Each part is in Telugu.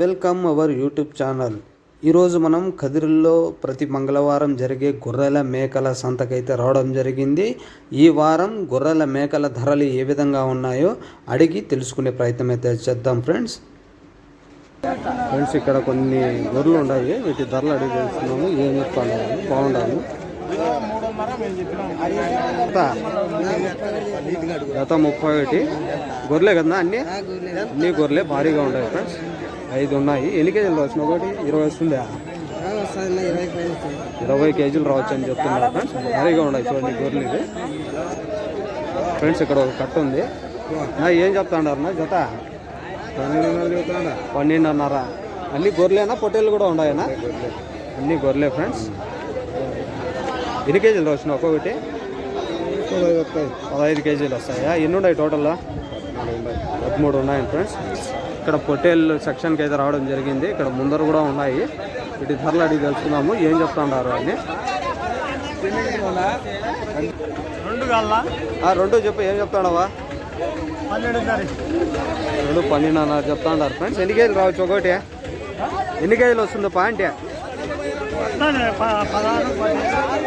Welcome our YouTube channel. ఈరోజు మనం కదిరిల్లో ప్రతి మంగళవారం జరిగే గొర్రెల మేకల సంతకైతే రావడం జరిగింది. ఈ వారం గొర్రెల మేకల ధరలు ఏ విధంగా ఉన్నాయో అడిగి తెలుసుకునే ప్రయత్నం అయితే చేద్దాం ఫ్రెండ్స్. ఫ్రెండ్స్ ఇక్కడ కొన్ని గొర్రెలు ఉన్నాయి. వీటి ధరలు అడిగి తెలుస్తున్నాము ఏం చెప్తాను బాగుండాలి. గత ముప్పై ఒకటి గొర్రెలే కదా అన్నీ? అన్ని గొర్రెలే భారీగా ఉన్నాయి ఫ్రెండ్స్. ఐదు ఉన్నాయి. ఎన్ని కేజీలు రావచ్చు? ఒకటి ఇరవై వస్తుందా? ఇరవై కేజీలు రావచ్చు అని చెప్తున్నారు. ఫ్రెండ్స్ భారీగా ఉన్నాయి చూడండి గొర్రెలు ఇది ఫ్రెండ్స్ ఇక్కడ ఒక కట్ట ఉంది. నా ఏం చెప్తాడారు నా జత? పన్నెండున్నర. అన్ని గొర్రెలేనా? పొట్టేళ్ళు కూడా ఉన్నాయనా? అన్ని గొర్రెలే ఫ్రెండ్స్. ఎన్ని కేజీలు రావచ్చు? ఒక్కొక్కటి? పదహైదు కేజీలు వస్తాయా? ఎన్ని ఉన్నాయి టోటల్లో? పదమూడు ఉన్నాయి ఫ్రెండ్స్. ఇక్కడ పొట్టేళ్ళు సెక్షన్కి అయితే రావడం జరిగింది. ఇక్కడ ముందర కూడా ఉన్నాయి. వీటి ధరలు అడిగి తెలుసుకున్నాము ఏం చెప్తున్నారు అని. రెండు చెప్పు. ఏం చెప్తాడవా? రెండు పన్నెండున్నర చెప్తా ఉన్నారు ఫ్రెండ్స్. ఎన్ని కేజీలు రావచ్చు ఒకటి? ఎన్ని కేజీలు వస్తుందో పాయింట్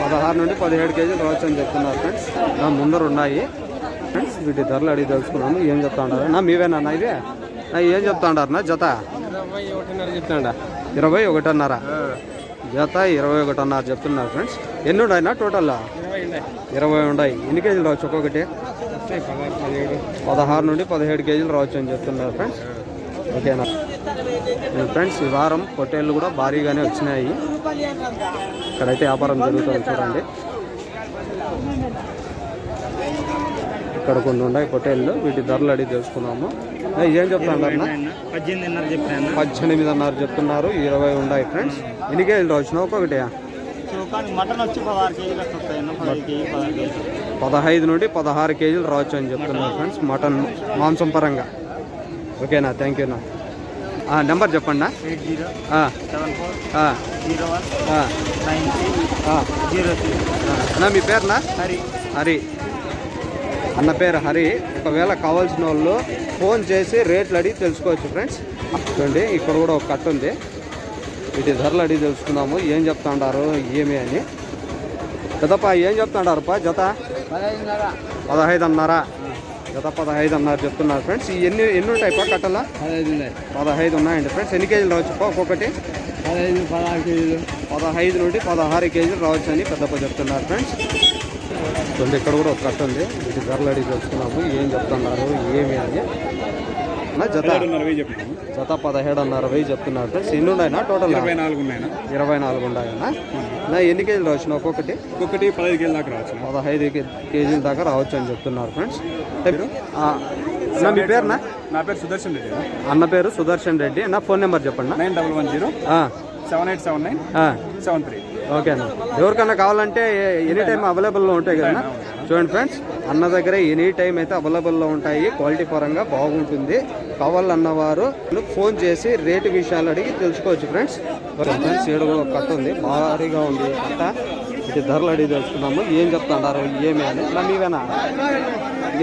పదహారు నుండి పదిహేడు కేజీలు రావచ్చు అని చెప్తున్నారు ఫ్రెండ్స్. నా ముందర ఉన్నాయి. ఫ్రెండ్స్ వీటి ధరలు అడిగి తెలుసుకున్నాము ఏం చెప్తా ఉన్నారు నా మీవేనా నా ఏం చెప్తా ఉన్నారు నా జత? ఇరవై ఒకటిన్నర చెప్తాడా. ఇరవై ఒకటిన్నర. జత ఇరవై ఒకటిన్నర చెప్తున్నారు ఫ్రెండ్స్. ఎన్ని ఉన్నాయి నా టోటల్లో? ఇరవై ఉన్నాయి ఎన్ని కేజీలు రావచ్చు ఒక్కొక్కటి? పదహారు నుండి పదిహేడు కేజీలు రావచ్చు అని చెప్తున్నారు ఫ్రెండ్స్. ఓకేనా? ఫ్రెండ్స్ ఈ వారం పొట్టేళ్ళు కూడా భారీగానే వచ్చినాయి. ఇక్కడైతే వ్యాపారం జరుగుతుంది చూడండి. ఇక్కడ కొన్ని ఉన్నాయి పొట్టేళ్ళు వీటి ధరలు అడిగి తెలుసుకున్నాము. ఏ, అన్న? పద్దెనిమిదిన్నర చెప్తున్నారు ఇరవై ఉన్నాయి ఫ్రెండ్స్ ఎన్ని కేజీలు వచ్చినావు కేజీలు పదహైదు నుండి పదహారు కేజీలు రావచ్చు అని చెప్తున్నారు ఫ్రెండ్స్ మటన్ మాంసం పరంగా. ఓకేనా థ్యాంక్ యూనా నెంబర్ చెప్పండి అన్న మీ పేరునా? హరి. హరి. అన్న పేరు హరి. ఒకవేళ కావాల్సిన వాళ్ళు ఫోన్ చేసి రేట్లు అడిగి తెలుసుకోవచ్చు ఫ్రెండ్స్. చూడండి ఇక్కడ కూడా ఒక కట్ట ఉంది. వీటి ధరలు అడిగి తెలుసుకుందాము. ఏం చెప్తాండారు ఏమి అని. జతపా ఏం చెప్తాండారు పా జత? పదహైదున్నర. పదహైదు అన్నారా జత పదహైదు అన్నారు చెప్తున్నారు ఫ్రెండ్స్. ఎన్ని ఎన్ని ఉంటాయి పా కట్టలా పదహైదు ఉన్నాయండి ఫ్రెండ్స్. ఎన్ని కేజీలు రావచ్చు పా ఒక్కొక్కటి? పదహైదు పదహారు కేజీలు. పదహైదు నుండి పదహారు కేజీలు రావచ్చు అని పెద్దప్ప చెప్తున్నారు ఫ్రెండ్స్. చూడండి ఇక్కడ కూడా ఒక కట్ట ఉంది. ఇది ధరలు అడిగి తెలుసుకున్నాము. ఏం చెప్తున్నారు ఏమి అని. జత. జత పదిహేడున్నర వెయ్యి చెప్తున్నారు. ఎన్ని ఉన్నాయన్నా? టోటల్ ఇరవై నాలుగు ఉన్నాయన్న. ఇరవై నాలుగు ఉన్నాయన్నా. నా ఎన్ని కేజీలు వచ్చిన ఒక్కొక్కటి? ఒక్కొక్కటి పదహైదు కేజీల దాకా రావచ్చు పదహైదు కేజీల దాకా రావచ్చు అని చెప్తున్నారు ఫ్రెండ్స్ నా మీ పేరునా నా పేరు సుదర్శన్ రెడ్డి అన్న. పేరు సుదర్శన్ రెడ్డి. నా ఫోన్ నెంబర్ చెప్పండి nine double one zero seven eight seven nine. Seven three. ఓకేనా ఎవరికన్నా కావాలంటే ఎనీ టైం అవైలబుల్లో ఉంటాయి కదా చూడండి ఫ్రెండ్స్ అన్న దగ్గర ఎనీ టైం అయితే అవైలబుల్లో ఉంటాయి. క్వాలిటీ పరంగా బాగుంటుంది. కావాలన్నవారు ఫోన్ చేసి రేటు విషయాలు అడిగి తెలుసుకోవచ్చు ఫ్రెండ్స్. ఓకే ఫ్రెండ్స్ ఏడు కూడా కట్ట ఉంది. భారీగా ఉంది అంట కట్ట. ఇది ధరలు అడిగి తెలుసుకున్నాము ఏం చెప్తాడారు ఏమి అని. నా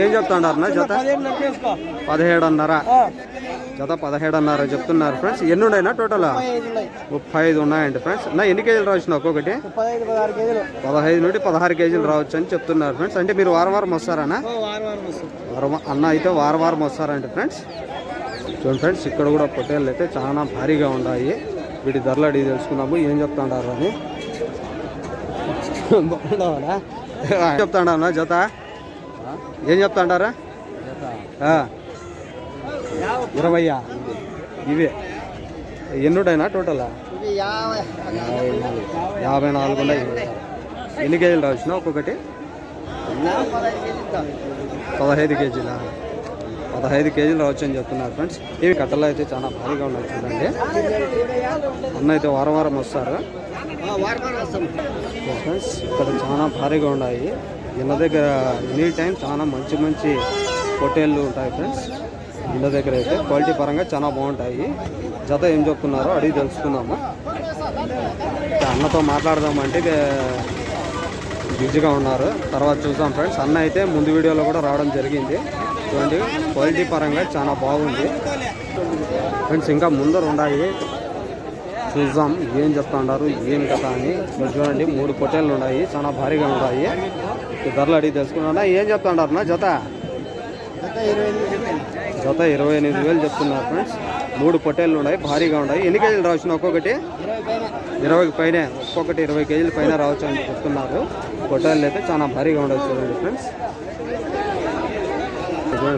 ఏం చెప్తాడారు నా జత? పదిహేడున్నర. జత పదిహేడున్నర చెప్తున్నారు ఫ్రెండ్స్. ఎన్ని ఉన్నాయినా టోటల్? ముప్పై ఐదు ఉన్నాయండి ఫ్రెండ్స్. నా ఎన్ని కేజీలు రావచ్చు ఒక్కొక్కటి? పదహైదు నుండి పదహారు కేజీలు రావచ్చు అని చెప్తున్నారు ఫ్రెండ్స్. అంటే మీరు వారం వారం వస్తారనా అన్న? అయితే వారం వారం వస్తారండి ఫ్రెండ్స్. చూడండి ఫ్రెండ్స్ ఇక్కడ కూడా పొట్టేళ్ళు అయితే చాలా భారీగా ఉన్నాయి. వీటి ధరలు అడిగి తెలుసుకున్నాము ఏం చెప్తాడారు అని. చెప్తాడా జత? ఏం చెప్తాడారా ఆ. ఇరవయ్యా. ఇవే. ఎన్నుడైనా టోటల్? యాభై. నాలుగు ఉన్నాయి. ఎన్ని కేజీలు రావచ్చినా ఒక్కొక్కటి? పదహైదు కేజీలా పదహైదు కేజీలు? రావచ్చు అని చెప్తున్నారు ఫ్రెండ్స్. ఇవి కట్టలు అయితే చాలా భారీగా ఉన్నాయి చూడండి. అన్న అయితే వారం వారం వస్తారు ఫ్రెండ్స్ ఇక్కడ చాలా భారీగా ఉన్నాయి. ఇళ్ళ దగ్గర ఎనీ టైం చాలా మంచి మంచి హోటళ్ళు ఉంటాయి ఫ్రెండ్స్. ఇళ్ళ దగ్గర అయితే క్వాలిటీ పరంగా చాలా బాగుంటాయి. జత ఏం చెప్తున్నారో అడిగి తెలుసుకుందాము? అన్నతో మాట్లాడదామంటే బిజీగా ఉన్నారు. తర్వాత చూద్దాం ఫ్రెండ్స్. అన్న అయితే ముందు వీడియోలో కూడా రావడం జరిగింది. చూడండి క్వాలిటీ పరంగా చాలా బాగుంది. ఫ్రెండ్స్ ఇంకా ముందర ఉన్నాయి చూద్దాం ఏం చెప్తా ఉన్నారు ఏం కథ అని. చూడండి మూడు పొట్టేళ్ళు ఉన్నాయి చాలా భారీగా ఉన్నాయి. ధరలు అడిగి తెలుసుకున్నా ఏం చెప్తా ఉన్నారు నా జత? జత ఇరవై ఎనిమిది వేలు చెప్తున్నారు ఫ్రెండ్స్. మూడు పొట్టేళ్ళు ఉన్నాయి భారీగా ఉన్నాయి. ఎన్ని కేజీలు రావచ్చు ఒక్కొక్కటి? ఇరవైకి పైన ఒక్కొక్కటి ఇరవై కేజీల పైన రావచ్చు అని చెప్తున్నారు. పొట్టేళ్ళు అయితే చాలా భారీగా ఉండదు చూడండి ఫ్రెండ్స్.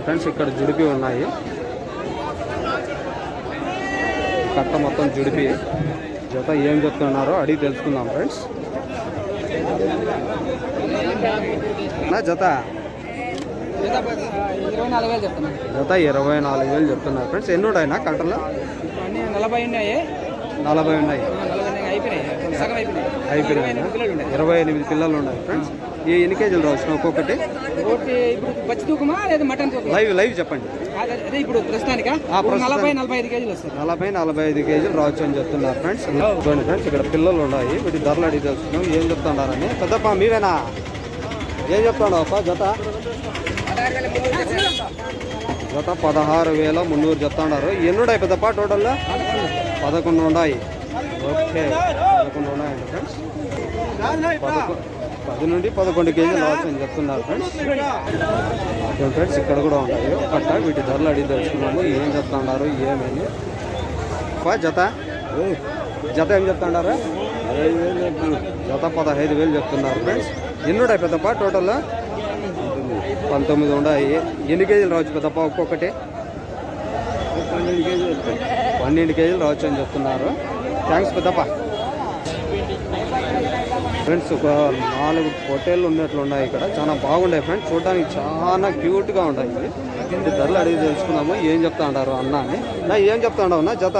ఫ్రెండ్స్ ఇక్కడ జుడిపి ఉన్నాయి. కట్ట మొత్తం జుడిపి. జత ఏం చెప్తున్నారో అడిగి తెలుసుకుందాం ఫ్రెండ్స్ నా జత? జత ఇరవై నాలుగు వేలు చెప్తున్నారు ఫ్రెండ్స్ ఎన్ని ఉన్నాయినా కట్టలు నలభై ఉన్నాయి. నలభై ఉన్నాయి. అయిపోయినాయి. ఇరవై ఎనిమిది పిల్లలు ఉన్నాయి ఫ్రెండ్స్ ఈ ఎన్ని కేజీలు రావచ్చు? ఒక్కొక్కటి ఒకటి. ఇప్పుడు పచ్చి తూకమా లేదా మటన్ తూకమా? లైవ్ లైవ్ చెప్పండి. అదే ఇప్పుడు ప్రస్తుతానికా. నలభై నలభై ఐదు కేజీలు వస్తుంది నలభై నలభై ఐదు కేజీలు రావచ్చు అని చెప్తున్నారు ఫ్రెండ్స్. చూడండి ఫ్రెండ్స్ ఇక్కడ పిల్లలు ఉన్నాయి. వీటి ధరలు అడిగి తెలుసుకున్నాం ఏం చెప్తున్నారని. పెద్దప్ప మీవేనా? ఏం చెప్తాడు అప్ప జత? జత పదహారు వేల మున్నూరు చెప్తున్నారు. ఎన్ని ఉన్నాయి పెద్దప్ప టోటల్లో పదకొండు ఉన్నాయి. ఓకే పదకొండు ఉన్నాయండి ఫ్రెండ్స్. పదకొ పది నుండి పదకొండు కేజీలు రావచ్చు అని చెప్తున్నారు ఫ్రెండ్స్. ఓకే ఫ్రెండ్స్ ఇక్కడ కూడా ఉన్నాయి కట్ట వీటి ధరలు అడిగి తెలుసుకున్నాము ఏం చెప్తున్నారు ఏమని? పా జత? జత ఏం చెప్తున్నారు? జత పదహైదు వేలు చెప్తున్నారు ఫ్రెండ్స్. ఎన్ని ఉన్నాయి పెద్దప్ప టోటల్ పంతొమ్మిది ఉన్నాయి. ఎన్ని కేజీలు రావచ్చు పెద్దప్ప? ఒక్కొక్కటి. పన్నెండు కేజీలు రావచ్చు అని చెప్తున్నారు. థ్యాంక్స్ పెద్దప్ప. ఫ్రెండ్స్ ఒక నాలుగు పొట్టేళ్ళు ఉన్నట్లు ఉన్నాయి ఇక్కడ. చాలా బాగున్నాయి ఫ్రెండ్స్. చూడడానికి చాలా క్యూట్గా ఉంటాయి ఇది ధరలు అడిగి తెలుసుకున్నాము ఏం చెప్తా ఉంటారు అన్న అని. నా ఏం చెప్తా ఉండవు నా జత.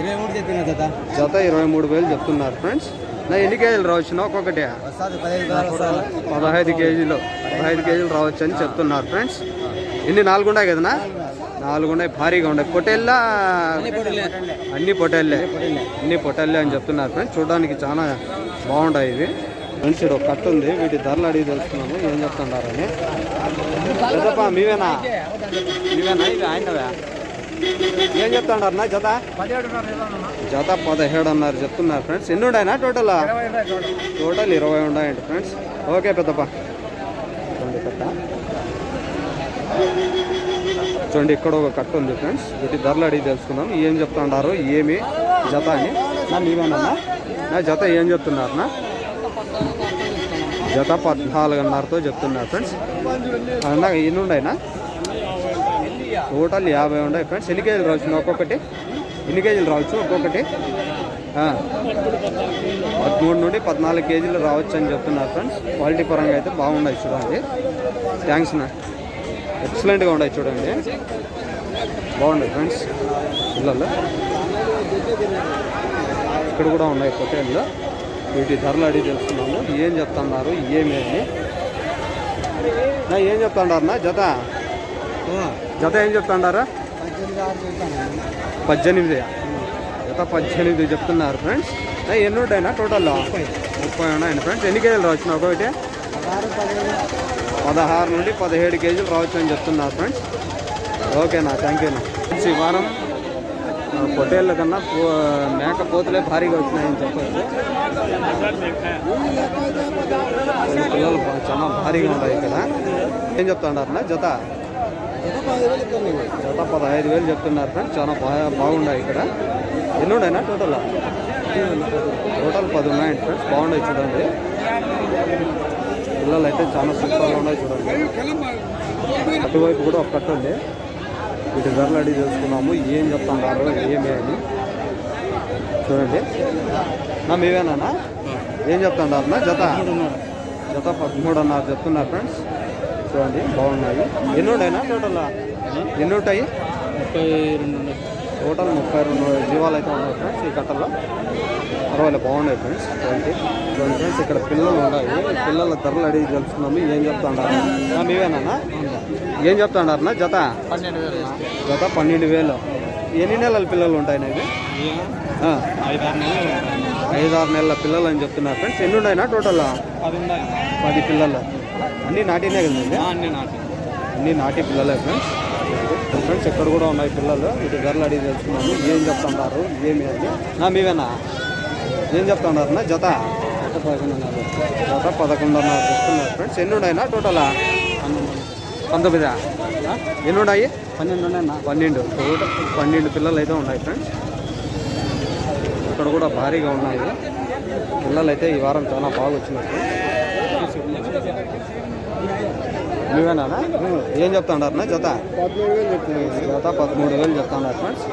ఇరవై మూడు చెప్పిన జత. జత ఇరవై మూడు వేలు చెప్తున్నారు ఫ్రెండ్స్. నా ఎన్ని కేజీలు రావచ్చు? ఒక్కొక్కటి. పదహైదు కేజీలు. పదహైదు కేజీలు రావచ్చు అని చెప్తున్నారు ఫ్రెండ్స్. ఎన్ని నాలుగు ఉన్నాయి కదనా నాలుగు ఉన్నాయి భారీగా ఉన్నాయి. పొట్టేళ్ళ అన్ని పొట్టేళ్ళే అన్ని పొట్టేళ్ళే అని చెప్తున్నారు ఫ్రెండ్స్ చూడడానికి చాలా బాగుంటాయి ఇవి. ఫ్రెండ్స్ ఇక్కడ కట్ట ఉంది. వీటి ధరలు అడిగి తెలుసుకున్నాము. ఏం చెప్తున్నారని. పెద్దప్ప మీవేనా? మీవేనా? ఇవి ఆయనవే. ఏం చెప్తున్నారు నా జత? జత పదిహేడు అన్నారు చెప్తున్నారు ఫ్రెండ్స్ ఎన్ని ఉన్నాయినా టోటల్ టోటల్ ఇరవై ఉన్నాయండి ఫ్రెండ్స్ ఓకే పెద్దప్ప. కట్ట. చూడండి ఇక్కడ ఒక కట్ట ఉంది ఫ్రెండ్స్. వీటి ధరలు అడిగి తెలుసుకుందాం. ఏం చెప్తున్నారు ఏమి? జత అని. నా నా జత ఏం చెప్తున్నారు నా జత పద్నాలుగున్నరతో చెప్తున్నారు ఫ్రెండ్స్. అన్నా ఎన్ని ఉన్నాయినా టోటల్ యాభై ఉన్నాయి ఫ్రెండ్స్. ఎన్ని కేజీలు రావచ్చు ఒక్కొక్కటి? ఎన్ని కేజీలు రావచ్చు? ఒక్కొక్కటి? పదమూడు నుండి పద్నాలుగు కేజీలు రావచ్చు అని చెప్తున్నారు ఫ్రెండ్స్. క్వాలిటీ పరంగా అయితే బాగున్నాయి చూడండి. థ్యాంక్స్ నా ఎక్సలెంట్గా ఉన్నాయి చూడండి. బాగున్నాయి ఫ్రెండ్స్. పిల్లలు. ఇక్కడ కూడా ఉన్నాయి పొట్టేళ్ళు వీటి ధరలు అడిగి తెలుసుకున్నాము. ఏం చెప్తున్నారు ఏమేమి? నా ఏం చెప్తున్నారు నా జత. జత ఏం చెప్తుండారా? పద్దెనిమిది. జత పద్దెనిమిది చెప్తున్నారు ఫ్రెండ్స్. నా ఎన్ని ఉంటాయినా టోటల్లో? ముప్పై. ఉన్నాయండి ఫ్రెండ్స్. ఎన్ని కేజీలు రావచ్చు? ఒకటి పదహారు నుండి పదిహేడు కేజీలు రావచ్చు అని చెప్తున్నారు ఫ్రెండ్స్ ఓకేనా థ్యాంక్ యూనా ఈ వారం పొట్టేళ్ళ కన్నా పో- మేక పోతులే భారీగా వచ్చినాయని చెప్పచ్చు. పిల్లలు చాలా భారీగా ఉన్నాయి ఇక్కడ. ఏం చెప్తున్నారు జత? జత పదహైదు వేలు చెప్తున్నారు ఫ్రెండ్స్ చాలా బాగా బాగున్నాయి ఇక్కడ. ఎన్ని ఉన్నాయినా టోటల్ టోటల్ పది ఉన్నాయండి ఫ్రెండ్స్ బాగున్నాయి చూడండి. పిల్లలు అయితే చాలా సూపర్గా ఉన్నాయి చూడండి. అటువైపు కూడా ఒక కట్ట ఉంది. వీటి ధరలు అడిగి తెలుసుకున్నాము ఏం చెప్తున్నారు ఏమి అని. చూడండి. నా మీవేనా ఏం చెప్తాను నా? జత? జత పదమూడు అన్నారు చెప్తున్నారు ఫ్రెండ్స్. చూడండి బాగున్నాయి. ఎన్ని ఉన్నాయినా టోటల్? ఎన్ని ఉంటాయి ముప్పై రెండు టోటల్ ముప్పై రెండు జీవాలు అయితే ఉన్నాయి ఫ్రెండ్స్ ఈ కట్టలో పర్వాలేదు బాగున్నాయి ఫ్రెండ్స్. చూడండి. చూడండి ఫ్రెండ్స్ ఇక్కడ పిల్లలు ఉన్నాయి. పిల్లల ధరలు అడిగి తెలుసుకున్నాము ఏం చెప్తున్నారు నా మీవేనా ఏం చెప్తున్నారు జత? పన్నెండు వేలు జత పన్నెండు వేలు. ఎన్ని నెలల పిల్లలు ఉంటాయి ఇవి? ఐదారు ఐదు ఆరు నెలల పిల్లలు అని చెప్తున్నారు ఫ్రెండ్స్. ఎన్ని ఉన్నాయినా టోటల్? పది పిల్లలు. అన్నీ నాటినే కదా అన్ని నాటి అన్నీ నాటి పిల్లలే ఫ్రెండ్స్. ఫ్రెండ్స్ ఇక్కడ కూడా ఉన్నాయి పిల్లలు. ఇటు ధరలు అడిగి తెలుసుకున్నాము ఏం చెప్తున్నారు ఏమి అని. నా మీవేనా? ఏం చెప్తున్నారు జత? జత జత పదకొండున్నర చెప్తున్నారు ఫ్రెండ్స్. ఎన్ని ఉన్నాయినా టోటలా పంతొమ్మిదా? ఎన్ని ఉన్నాయి పన్నెండు. ఉన్నాయన్న పన్నెండు టోటల్ పన్నెండు పిల్లలు అయితే ఉన్నాయి ఫ్రెండ్స్. ఇక్కడ కూడా భారీగా ఉన్నాయి. పిల్లలు అయితే ఈ వారం చాలా బాగా వచ్చినట్టు నువ్వేనా ఏం చెప్తాడారు జత? పదమూడు వేలు చెప్తున్నాయి జత పదమూడు వేలు చెప్తాడారు ఫ్రెండ్స్.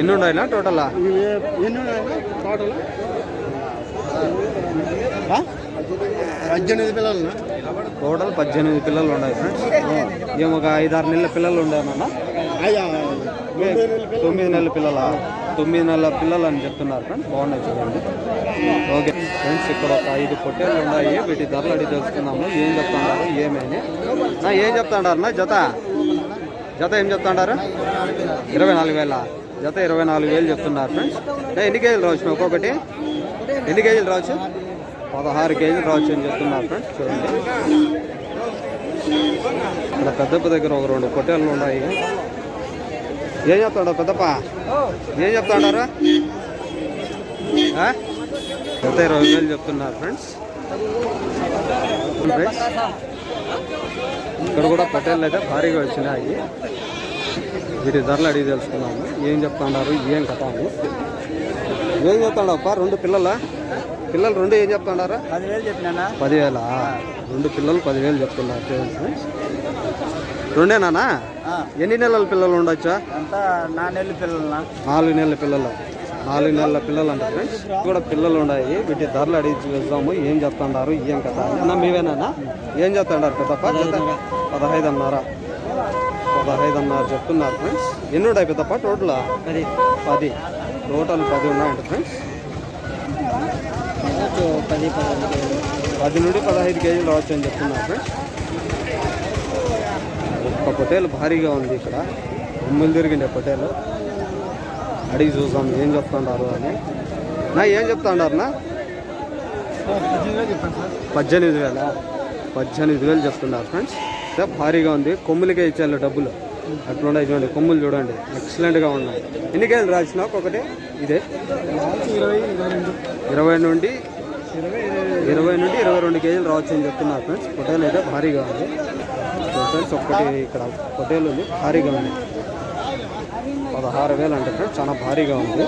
ఎన్ని ఉన్నాయినా టోటల్ ఎన్ని ఉన్నాయన్న టోటల్ పద్దెనిమిది పిల్లలు టోటల్ పద్దెనిమిది పిల్లలు ఉన్నాయి ఫ్రెండ్స్. ఏమో ఒక ఐదారు నెలల పిల్లలు ఉండేనన్నా తొమ్మిది నెలల పిల్లల. తొమ్మిది నెలల పిల్లలు? అని చెప్తున్నారు ఫ్రెండ్స్. బాగున్నాయి చూడండి. ఓకే. ఫ్రెండ్స్ ఇక్కడ ఒక ఐదు పొట్టేళ్ళు ఉన్నాయి. వీటి ధరలు అడిగి తెలుసుకున్నాము ఏం చెప్తున్నారు ఏమని నా ఏం చెప్తాడారు నా జత. జత ఏం చెప్తాడారు? ఇరవై నాలుగు వేల. జత ఇరవై నాలుగు వేలు చెప్తున్నారు ఫ్రెండ్స్. ఎన్ని కేజీలు రావచ్చు ఒక్కొక్కటి? ఎన్ని కేజీలు రావచ్చు? పదహారు కేజీలు రావచ్చు అని చెప్తున్నారు ఫ్రెండ్స్ చూడండి. ఇక్కడ పెద్దప్ప దగ్గర ఒక రెండు పొట్టేళ్ళు ఉన్నాయి. ఏం చెప్తాడు పెద్దప్ప? ఏం చెప్తాడారా? ఎంత ఇరవై వేలు చెప్తున్నారు ఫ్రెండ్స్. ఫ్రెండ్స్ ఇక్కడ కూడా పొట్టేళ్ళు అయితే భారీగా వచ్చినాయి. వీటి ధరలు అడిగి తెలుసుకున్నాము ఏం చెప్తున్నారు ఏం కథ ఏం చెప్తాడప్ప రెండు పిల్లల? పిల్లలు రెండు ఏం చెప్తున్నారా పదివేలు చెప్పినా పదివేల? రెండు పిల్లలు పదివేలు చెప్తున్నారు ఫ్రెండ్స్ రెండేనా ఎన్ని నెలల పిల్లలు ఉండొచ్చా? నాలుగు నెలల పిల్లలు. నాలుగు నెలల పిల్లలు అంట ఫ్రెండ్స్ కూడా పిల్లలు ఉన్నాయి వీటి ధరలు అడిగి చూద్దాము. ఏం చెప్తున్నారు ఏం కథ? అన్న మీవేనా ఏం చెప్తున్నారు పెద్దప్ప? పదహైదు అన్నారా పదహైదు అన్నారు చెప్తున్నారు ఫ్రెండ్స్. ఎన్ని ఉన్నాయి పెద్దప్ప? టోటల్? పది. పది. టోటల్ పది ఉన్నాయంట ఫ్రెండ్స్. పది పది నుండి పదహైదు కేజీలు రావచ్చు అని చెప్తున్నారు ఫ్రెండ్స్. ఒక్క పొటేలు భారీగా ఉంది ఇక్కడ. ఉమ్ములు తిరిగిండే పొటేలు అడిగి చూసాం ఏం చెప్తుంటారు అని. నా ఏం చెప్తాడారు నా? పద్దెనిమిది వేల? పద్దెనిమిది వేలు చెప్తున్నారు ఫ్రెండ్స్. భారీగా ఉంది. కొమ్ములకే ఇచ్చాను డబ్బులు. అట్లుండే చూడండి కొమ్ములు చూడండి. ఎక్సలెంట్గా ఉన్నాయి. ఎన్ని కేజీలు రాసిన ఒకటి ఇదే. ఇరవై ఇరవై నుండి ఇరవై నుండి ఇరవై రెండు కేజీలు రావచ్చు అని చెప్తున్నారు ఫ్రెండ్స్ పొటేలు అయితే భారీగా ఉంది. ఫ్రెండ్స్ ఒక్కటి ఇక్కడ పొటేలు ఉంది. భారీగా ఉంది. పదహారు వేలు అంటే ఫ్రెండ్స్ చాలా భారీగా ఉంది.